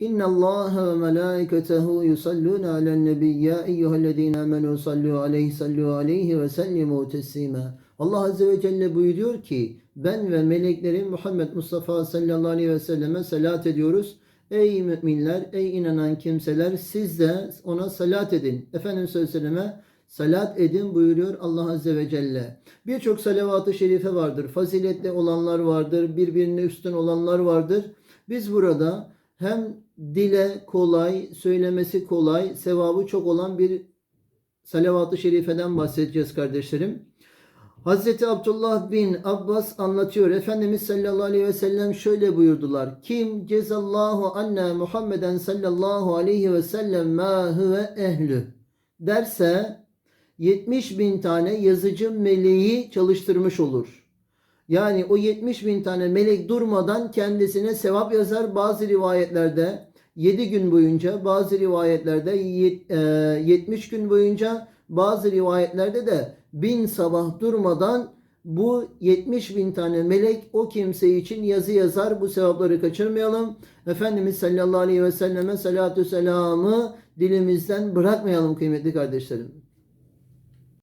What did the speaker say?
Allah ve melaiketehu yusalluna alen nebi ya eyyühellezine amenu sallu aleyhi sallu aleyhi ve sellimu teslima. Allah Azze ve Celle buyuruyor ki ben ve meleklerim Muhammed Mustafa sallallahu aleyhi ve selleme salat ediyoruz. Ey müminler, ey inanan kimseler siz de ona salat edin. Efendimiz sallallahu aleyhi ve selleme salat edin buyuruyor Allah Azze ve Celle. Birçok salavat-ı şerife vardır. Faziletli olanlar vardır. Birbirine üstün olanlar vardır. Biz burada hem dile kolay, söylemesi kolay, sevabı çok olan bir salavat-ı şerifeden bahsedeceğiz kardeşlerim. Hazreti Abdullah bin Abbas anlatıyor. Efendimiz sallallahu aleyhi ve sellem şöyle buyurdular. Kim cezallahu anna Muhammeden sallallahu aleyhi ve sellem ma huve ehlü derse 70 bin tane yazıcı meleği çalıştırmış olur. Yani o 70 bin tane melek durmadan kendisine sevap yazar. Bazı rivayetlerde 7 gün boyunca, bazı rivayetlerde yet- e, 70 gün boyunca, bazı rivayetlerde de bin sabah durmadan bu 70 bin tane melek o kimse için yazı yazar. Bu sevapları kaçırmayalım. Efendimiz sallallahu aleyhi ve selleme salatü selamı dilimizden bırakmayalım kıymetli kardeşlerim.